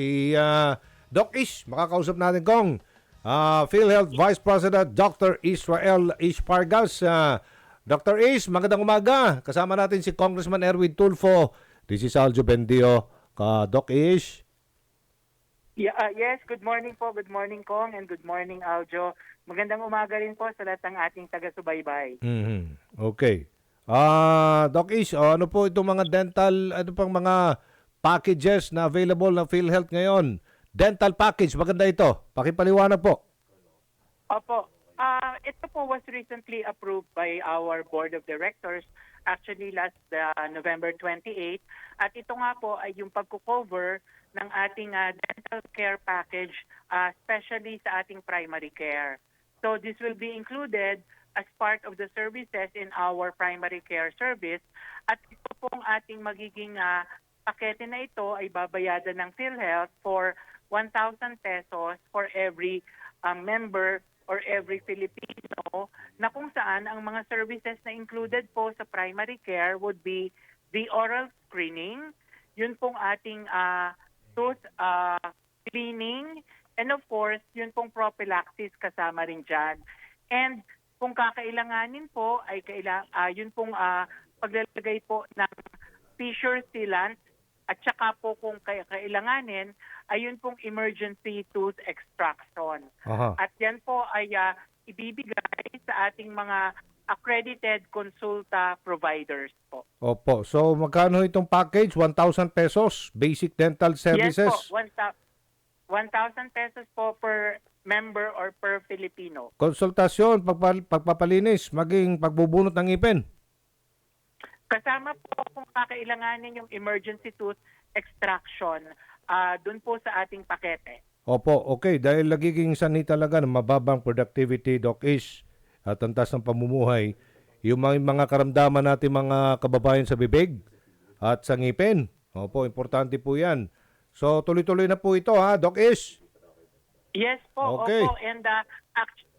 si ah, Doc Ish. Makakausap natin kong ah, PhilHealth Vice President Dr. Israel Ish Pargas. Ah, Dr. Ish, magandang umaga. Kasama natin si Congressman Erwin Tulfo. This is Aljo Bendio. Ka Doc Ish. Yeah, uh, yes, good morning po. Good morning, Kong, and good morning, Aljo. Magandang umaga rin po sa lahat ng ating taga-subaybay. Mhm. Okay. Ah, Doc Ish, oh, ano po itong mga dental, ano pang mga packages na available ng PhilHealth ngayon? Dental package, maganda ito. Pakipaliwanag po. Opo, ah ito po was recently approved by our Board of Directors, actually last uh, November 28. At ito nga po ay yung pagkukover ng ating ah, dental care package, ah, especially sa ating primary care. So this will be included as part of the services in our primary care service. At ito pong ating magiging ah, pakete na ito ay babayadan ng PhilHealth for 1,000 pesos for every uh, member or every Filipino na kung saan ang mga services na included po sa primary care would be the oral screening, yun pong ating ah, tooth ah, cleaning, and of course, yun pong prophylaxis kasama rin dyan. And kung kakailanganin po, ay kaila, ah, yun pong ah, paglalagay po ng fissure sealant at saka po kung kailanganin, ayun pong emergency tooth extraction. Aha. At yan po ay ah, ibibigay sa ating mga accredited consulta providers po. Opo. So, magkano itong package? 1,000 pesos? Basic dental services? Yes po, 1,000 1,000 pesos po per member or per Filipino. Konsultasyon, pagpapalinis, maging pagbubunot ng ipin. Kasama po kung kakailanganin yung emergency tooth extraction ah dun po sa ating pakete. Opo, okay. Dahil nagiging sanhi talaga ng mababang productivity, Doc Ish, at ang taas ng pamumuhay, yung mga, mga karamdaman natin mga kababayan sa bibig at sa ngipin. Opo, importante po yan. So, tuloy-tuloy na po ito, ha, Doc Ish? Yes po, Okay. opo. And uh,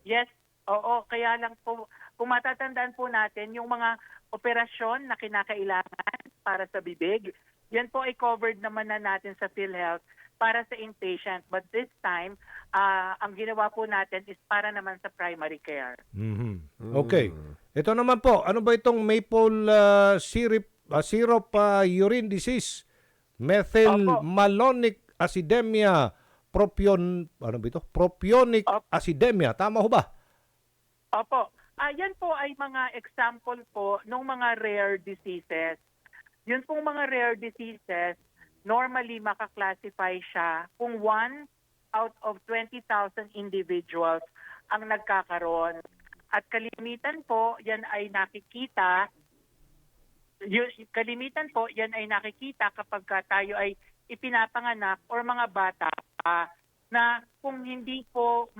yes, oo. Kaya lang po, kung matatandaan po natin, yung mga operasyon na kinakailangan para sa bibig, yan po ay covered naman na natin sa PhilHealth para sa inpatient. But this time, ah, ang ginawa po natin is para naman sa primary care. Mhm. Okay. Ito naman po, ano ba itong maple ah, syrup, ah, syrup ah, urine disease? Methyl Opo. malonic acidemia propion ano ba ito? Propionic Opo. acidemia. Tama ho ba? Opo. Ah, yan po ay mga example po ng mga rare diseases. Yun pong mga rare diseases, normally makaklasify siya kung one out of 20,000 individuals ang nagkakaroon. At kalimitan po, yan ay nakikita, yun, kalimitan po, yan ay nakikita kapag ka tayo ay ipinapanganak or mga bata pa na kung hindi po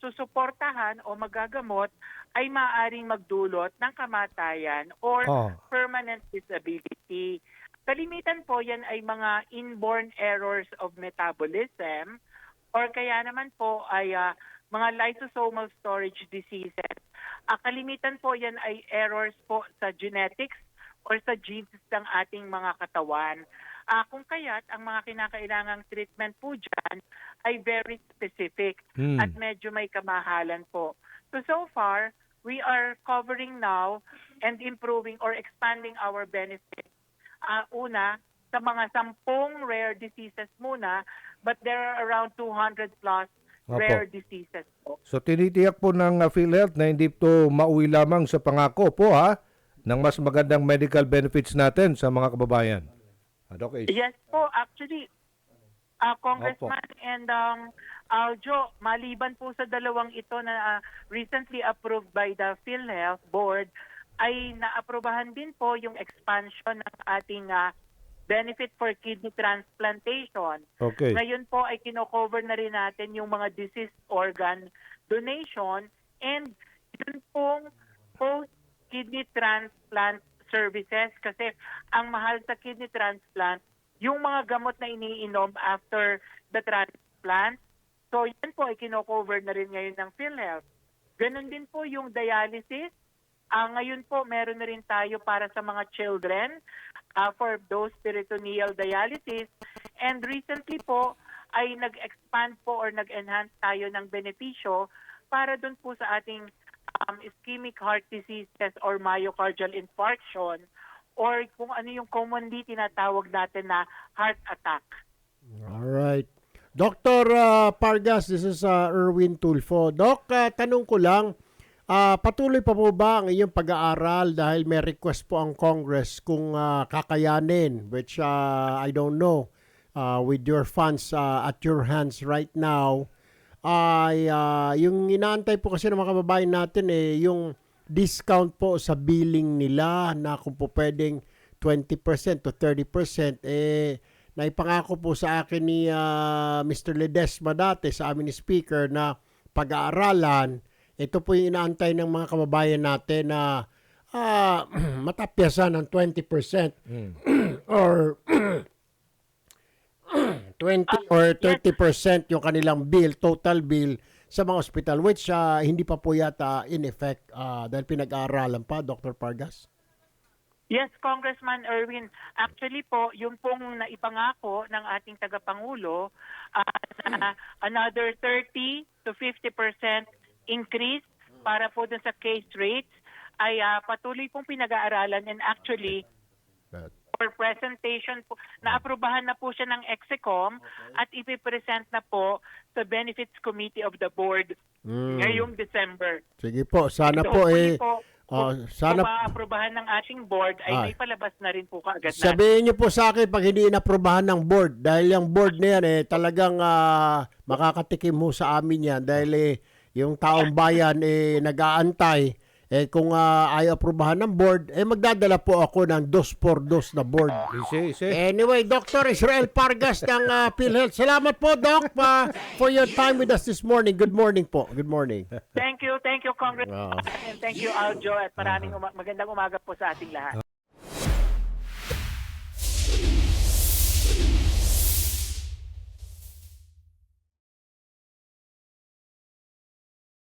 masusuportahan o magagamot ay maaaring magdulot ng kamatayan or Oh. permanent disability. Kalimitan po yan ay mga inborn errors of metabolism or kaya naman po ay ah, mga lysosomal storage diseases. Ah, kalimitan po yan ay errors po sa genetics or sa genes ng ating mga katawan. Ah, kung kaya't ang mga kinakailangang treatment po dyan ay very specific Hmm. at medyo may kamahalan po. So, so far, we are covering now and improving or expanding our benefits. Ah, una, sa mga sampung rare diseases muna, but there are around 200 plus Opo. rare diseases po. So tinitiyak po ng uh, PhilHealth na hindi ito mauwi lamang sa pangako po ha ng mas magandang medical benefits natin sa mga kababayan. Ah, Doc Ish. Yes po, actually, uh, Congressman and um, Aljo, maliban po sa dalawang ito na ah, recently approved by the PhilHealth Board, ay naaprobahan din po yung expansion ng ating ah, benefit for kidney transplantation. Okay. Ngayon po ay kino-cover na rin natin yung mga deceased organ donation and yun pong post-kidney transplant services kasi ang mahal sa kidney transplant, yung mga gamot na iniinom after the transplant. So yan po ay kino-cover na rin ngayon ng PhilHealth. Ganon din po yung dialysis. Ah, ngayon po meron na rin tayo para sa mga children ah, for those peritoneal dialysis. And recently po ay nag-expand po or nag-enhance tayo ng benepisyo para doon po sa ating um, ischemic heart diseases or myocardial infarction or kung ano yung commonly tinatawag natin na heart attack. All right. Dr. uh, Pargas, this is uh, Erwin Tulfo. Doc, uh, tanong ko lang, ah, patuloy pa po ba ang inyong pag-aaral dahil may request po ang Congress kung ah, kakayanin, which uh, I don't know, uh, with your funds uh, at your hands right now, ay ah, yung inaantay po kasi ng mga kababayan natin eh, yung discount po sa billing nila na kung po pwedeng 20% to 30% eh naipangako po sa akin ni ah, Mr. Ledesma dati sa amin ni speaker na pag-aaralan ito po yung inaantay ng mga kababayan natin na ah, matapyasan ng 20% or 20 or 30% yung kanilang bill, total bill sa mga ospital which ah, hindi pa po yata in effect ah, dahil pinag-aaralan pa Dr. Pargas. Yes, Congressman Erwin. Actually po, yung pong naipangako ng ating tagapangulo uh, na another 30 to 50% increase para po dun sa case rates ay ah, patuloy pong pinag-aaralan and actually for presentation po, naaprubahan na po siya ng EXECOM at ipipresent na po sa Benefits Committee of the Board Mm. ngayong December. Sige po, sana So, po eh po, oh, kung- sana kung maaprubahan ng ating board ay Ah. may palabas na rin po kaagad na. Sabihin niyo po sa akin pag hindi inaprobahan ng board dahil yung board na yan eh talagang ah, makakatikim mo sa amin yan dahil eh, yung taong bayan eh nag-aantay eh kung ah, ayaw aprobahan ng board eh magdadala po ako ng dos por dos na board. Ise, ise. Anyway, Dr. Israel Pargas ng ah, PhilHealth. Salamat po, Doc, pa, for your time with us this morning. Good morning po. Good morning. Thank you, thank you, Congressman, Oo. and thank you, Aljo, at maraming uma- magandang umaga po sa ating lahat.